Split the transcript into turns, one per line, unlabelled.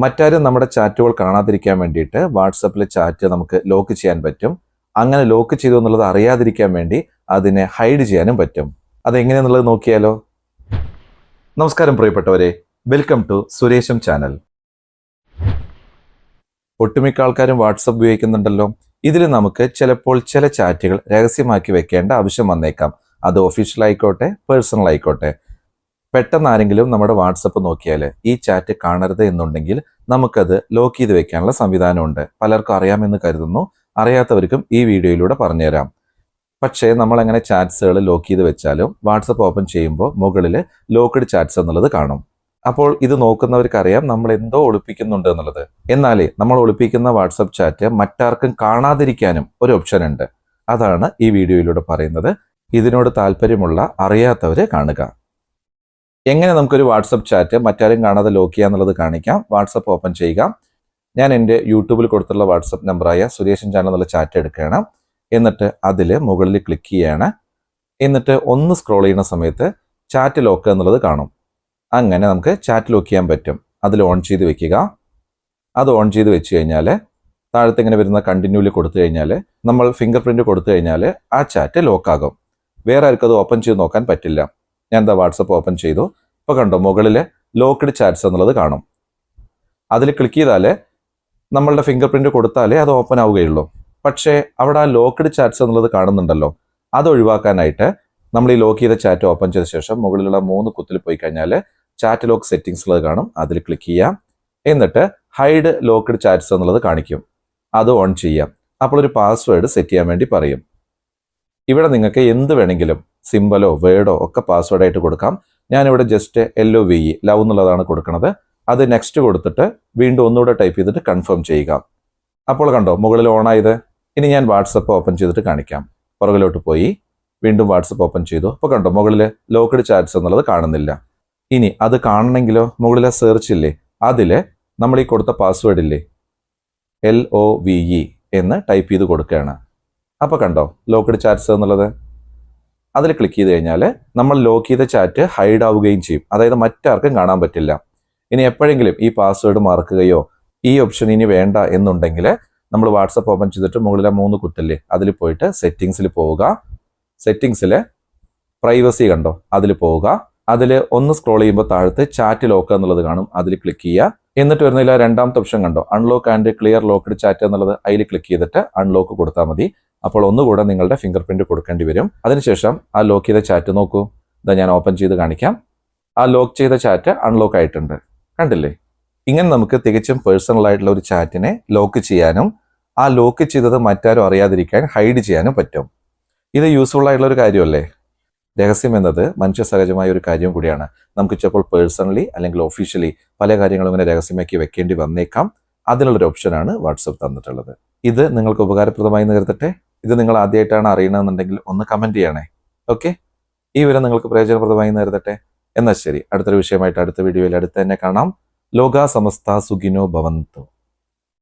മറ്റാരും നമ്മുടെ ചാറ്റുകൾ കാണാതിരിക്കാൻ വേണ്ടിയിട്ട് വാട്സപ്പിലെ ചാറ്റ് നമുക്ക് ലോക്ക് ചെയ്യാൻ പറ്റും. അങ്ങനെ ലോക്ക് ചെയ്തു എന്നുള്ളത് അറിയാതിരിക്കാൻ വേണ്ടി അതിനെ ഹൈഡ് ചെയ്യാനും പറ്റും. അതെങ്ങനെയാന്നുള്ളത് നോക്കിയാലോ? നമസ്കാരം പ്രിയപ്പെട്ടവരെ. വെൽക്കം ടു സുരേഷം ചാനൽ. ഒട്ടുമിക്ക ആൾക്കാരും വാട്സപ്പ് ഉപയോഗിക്കുന്നുണ്ടല്ലോ. ഇതിൽ നമുക്ക് ചിലപ്പോൾ ചില ചാറ്റുകൾ രഹസ്യമാക്കി വെക്കേണ്ട ആവശ്യം വന്നേക്കാം. അത് ഒഫീഷ്യൽ ആയിക്കോട്ടെ പേഴ്സണൽ ആയിക്കോട്ടെ. പെട്ടെന്ന് ആരെങ്കിലും നമ്മുടെ വാട്സപ്പ് നോക്കിയാൽ ഈ ചാറ്റ് കാണരുത് എന്നുണ്ടെങ്കിൽ നമുക്കത് ലോക്ക് ചെയ്ത് വെക്കാനുള്ള സംവിധാനമുണ്ട്. പലർക്കും അറിയാമെന്ന് കരുതുന്നു. അറിയാത്തവർക്കും ഈ വീഡിയോയിലൂടെ പറഞ്ഞുതരാം. പക്ഷേ നമ്മൾ അങ്ങനെ ചാറ്റ്സുകൾ ലോക്ക് ചെയ്ത് വെച്ചാലും വാട്സപ്പ് ഓപ്പൺ ചെയ്യുമ്പോൾ മുകളിൽ ലോക്ക്ഡ് ചാറ്റ്സ് എന്നുള്ളത് കാണും. അപ്പോൾ ഇത് നോക്കുന്നവർക്ക് അറിയാം നമ്മൾ എന്തോ ഒളിപ്പിക്കുന്നുണ്ട് എന്നുള്ളത്. എന്നാലേ നമ്മൾ ഒളിപ്പിക്കുന്ന വാട്സപ്പ് ചാറ്റ് മറ്റാർക്കും കാണാതിരിക്കാനും ഒരു ഓപ്ഷൻ ഉണ്ട് അതാണ് ഈ വീഡിയോയിലൂടെ പറയുന്നത്. ഇതിനോട് താല്പര്യമുള്ള അറിയാത്തവരെ കാണുക. എങ്ങനെ നമുക്കൊരു വാട്സപ്പ് ചാറ്റ് മറ്റാരും കാണാതെ ലോക്ക് ചെയ്യാന്നുള്ളത് കാണിക്കാം. വാട്സപ്പ് ഓപ്പൺ ചെയ്യുക. ഞാൻ എന്റെ യൂട്യൂബിൽ കൊടുത്തുള്ള വാട്സപ്പ് നമ്പറായ സുരേഷൻ ചാനൽ എന്നുള്ള ചാറ്റ് എടുക്കുകയാണ്. എന്നിട്ട് അതിൽ മുകളിൽ ക്ലിക്ക് ചെയ്യുകയാണ് എന്നിട്ട് ഒന്ന് സ്ക്രോൾ ചെയ്യുന്ന സമയത്ത് ചാറ്റ് ലോക്ക് എന്നുള്ളത് കാണും. അങ്ങനെ നമുക്ക് ചാറ്റ് ലോക്ക് ചെയ്യാൻ പറ്റും. അതിൽ ഓൺ ചെയ്ത് വെക്കുക. അത് ഓൺ ചെയ്ത് വെച്ച് കഴിഞ്ഞാൽ താഴത്ത് ഇങ്ങനെ വരുന്ന കണ്ടിന്യൂവിൽ കൊടുത്തു കഴിഞ്ഞാൽ നമ്മൾ ഫിംഗർ പ്രിന്റ് കൊടുത്തു കഴിഞ്ഞാൽ ആ ചാറ്റ് ലോക്കാകും വേറെ ആർക്കും അത് ഓപ്പൺ ചെയ്ത് നോക്കാൻ പറ്റില്ല. ഞാൻ എന്താ വാട്സപ്പ് ഓപ്പൺ ചെയ്തു. ഇപ്പോൾ കണ്ടോ മുകളിൽ ലോക്ക്ഡ് ചാറ്റ്സ് എന്നുള്ളത് കാണും. അതിൽ ക്ലിക്ക് ചെയ്താൽ നമ്മളുടെ ഫിംഗർ പ്രിന്റ് കൊടുത്താലേ അത് ഓപ്പൺ ആവുകയുള്ളൂ. പക്ഷേ അവിടെ ആ ലോക്ക്ഡ് ചാറ്റ്സ് എന്നുള്ളത് കാണുന്നുണ്ടല്ലോ. അത് ഒഴിവാക്കാനായിട്ട് നമ്മൾ ഈ ലോക്ക് ചെയ്ത ചാറ്റ് ഓപ്പൺ ചെയ്ത ശേഷം മുകളിലുള്ള മൂന്ന് കുത്തിൽ പോയി കഴിഞ്ഞാൽ ചാറ്റ് ലോക്ക് സെറ്റിംഗ്സ് ഉള്ളത് കാണും. അതിൽ ക്ലിക്ക് ചെയ്യാം. എന്നിട്ട് ഹൈഡ് ലോക്ക്ഡ് ചാറ്റ്സ് എന്നുള്ളത് കാണിക്കും. അത് ഓൺ ചെയ്യാം. അപ്പോൾ ഒരു പാസ്വേഡ് സെറ്റ് ചെയ്യാൻ വേണ്ടി പറയും. ഇവിടെ നിങ്ങൾക്ക് എന്ത് വേണമെങ്കിലും സിമ്പലോ വേർഡോ ഒക്കെ പാസ്വേഡായിട്ട് കൊടുക്കാം. ഞാനിവിടെ just L O V E love എന്നുള്ളതാണ് കൊടുക്കുന്നത് അത് നെക്സ്റ്റ് കൊടുത്തിട്ട് വീണ്ടും ഒന്നുകൂടെ ടൈപ്പ് ചെയ്തിട്ട് കൺഫേം ചെയ്യുക. അപ്പോൾ കണ്ടോ മുകളിൽ ഓൺ ആയത്. ഇനി ഞാൻ വാട്സപ്പ് ഓപ്പൺ ചെയ്തിട്ട് കാണിക്കാം. പുറകിലോട്ട് പോയി. വീണ്ടും വാട്സപ്പ് ഓപ്പൺ ചെയ്തു. അപ്പോൾ കണ്ടോ മുകളിൽ ലോക്കഡ് ചാറ്റ്സ് എന്നുള്ളത് കാണുന്നില്ല. ഇനി അത് കാണണമെങ്കിലോ? മുകളിലെ സെർച്ച് ഇല്ലേ? അതിൽ നമ്മൾ ഈ കൊടുത്ത പാസ്വേഡ് ഇല്ലേ? എൽ ഒ വി ഇ എന്ന് ടൈപ്പ് ചെയ്ത് കൊടുക്കുകയാണ്. അപ്പോൾ കണ്ടോ ലോക്കഡ് ചാറ്റ്സ് എന്നുള്ളത്. അതിൽ ക്ലിക്ക് ചെയ്ത് കഴിഞ്ഞാൽ നമ്മൾ ലോക്ക് ചെയ്ത ചാറ്റ് ഹൈഡ് ആവുകയും ചെയ്യും. അതായത് മറ്റാർക്കും കാണാൻ പറ്റില്ല. ഇനി എപ്പോഴെങ്കിലും ഈ പാസ്വേഡ് മറക്കുകയോ ഈ ഓപ്ഷൻ ഇനി വേണ്ട എന്നുണ്ടെങ്കിൽ നമ്മൾ വാട്സപ്പ് ഓപ്പൺ ചെയ്തിട്ട് മുകളിലെ മൂന്ന് കുത്തല്ലേ അതിൽ പോയിട്ട് സെറ്റിങ്സിൽ പോവുക. സെറ്റിങ്സിൽ പ്രൈവസി കണ്ടോ അതിൽ പോവുക. അതിൽ ഒന്ന് സ്ക്രോൾ ചെയ്യുമ്പോൾ താഴത്ത് ചാറ്റ് ലോക്ക് എന്നുള്ളത് കാണും അതിൽ ക്ലിക്ക് ചെയ്യുക. എന്നിട്ട് വരുന്നില്ല രണ്ടാമത്തെ ഓപ്ഷൻ കണ്ടോ? Unlock and clear locked chat എന്നുള്ളത് അതിൽ ക്ലിക്ക് ചെയ്തിട്ട് അൺലോക്ക് കൊടുത്താൽ മതി. അപ്പോൾ ഒന്നുകൂടെ നിങ്ങളുടെ ഫിംഗർ പ്രിന്റ് കൊടുക്കേണ്ടി വരും. അതിനുശേഷം ആ ലോക്ക് ചെയ്ത ചാറ്റ് നോക്കൂ. ഇതാ ഞാൻ ഓപ്പൺ ചെയ്ത് കാണിക്കാം. ആ ലോക്ക് ചെയ്ത ചാറ്റ് അൺലോക്ക് ആയിട്ടുണ്ട്. കണ്ടില്ലേ? ഇങ്ങനെ നമുക്ക് തികച്ചും പേഴ്സണൽ ആയിട്ടുള്ള ഒരു ചാറ്റിനെ ലോക്ക് ചെയ്യാനും ആ ലോക്ക് ചെയ്തത് മറ്റാരും അറിയാതിരിക്കാൻ ഹൈഡ് ചെയ്യാനും പറ്റും. ഇത് യൂസ്ഫുൾ ആയിട്ടുള്ള ഒരു കാര്യമല്ലേ? രഹസ്യം എന്നത് മനുഷ്യ സഹജമായ ഒരു കാര്യം കൂടിയാണ്. നമുക്ക് ചിലപ്പോൾ പേഴ്സണലി അല്ലെങ്കിൽ ഒഫീഷ്യലി പല കാര്യങ്ങളും ഇങ്ങനെ രഹസ്യമാക്കി വെക്കേണ്ടി വന്നേക്കാം. അതിനുള്ളൊരു ഓപ്ഷനാണ് വാട്സപ്പ് തന്നിട്ടുള്ളത്. ഇത് നിങ്ങൾക്ക് ഉപകാരപ്രദമായി കരുതട്ടെ? ഇത് നിങ്ങൾ ആദ്യമായിട്ടാണ് അറിയണമെന്നുണ്ടെങ്കിൽ ഒന്ന് കമന്റ് ചെയ്യണേ. ഓക്കെ ഈ വിവരം നിങ്ങൾക്ക് പ്രയോജനപ്രദമായി കരുതട്ടെ? എന്നാൽ ശരി. അടുത്തൊരു വിഷയമായിട്ട് അടുത്ത വീഡിയോയിൽ അടുത്ത് തന്നെ കാണാം. ലോകാ സമസ്ത സുഖിനോ ഭവന്തു.